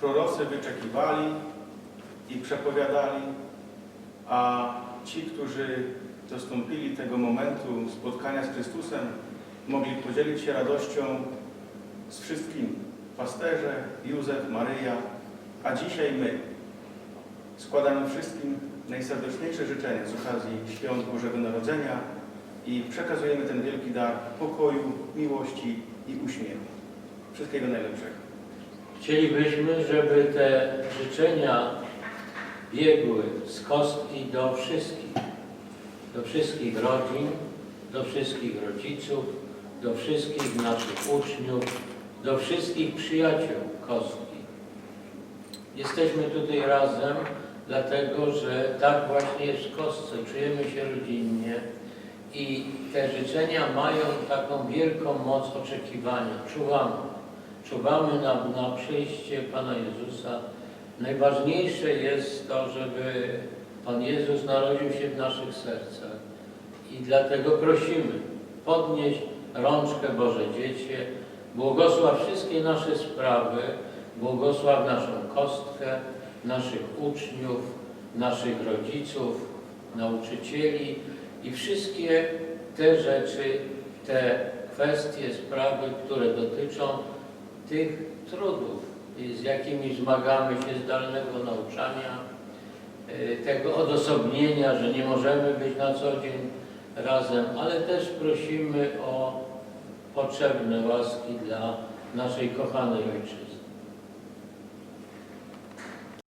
prorocy wyczekiwali i przepowiadali, a ci, którzy dostąpili tego momentu spotkania z Chrystusem, mogli podzielić się radością z wszystkimi. Pasterze, Józef, Maryja, a dzisiaj my składamy wszystkim najserdeczniejsze życzenia z okazji Świąt Bożego Narodzenia i przekazujemy ten wielki dar pokoju, miłości i uśmiechu. Wszystkiego najlepszego. Chcielibyśmy, żeby te życzenia biegły z kostki do wszystkich, do wszystkich rodzin, do wszystkich rodziców, do wszystkich naszych uczniów, do wszystkich przyjaciół kostki. Jesteśmy tutaj razem, dlatego że tak właśnie jest w kostce, czujemy się rodzinnie i te życzenia mają taką wielką moc oczekiwania. Czuwamy. Czuwamy na, na przyjście Pana Jezusa. Najważniejsze jest to, żeby Pan Jezus narodził się w naszych sercach. I dlatego prosimy, podnieść rączkę Boże Dziecię, błogosław wszystkie nasze sprawy, błogosław naszą kostkę, naszych uczniów, naszych rodziców, nauczycieli i wszystkie te rzeczy, te kwestie, sprawy, które dotyczą tych trudów, z jakimi zmagamy się zdalnego nauczania, y, tego odosobnienia, że nie możemy być na co dzień razem, ale też prosimy o potrzebne łaski dla naszej kochanej Ojczyzny.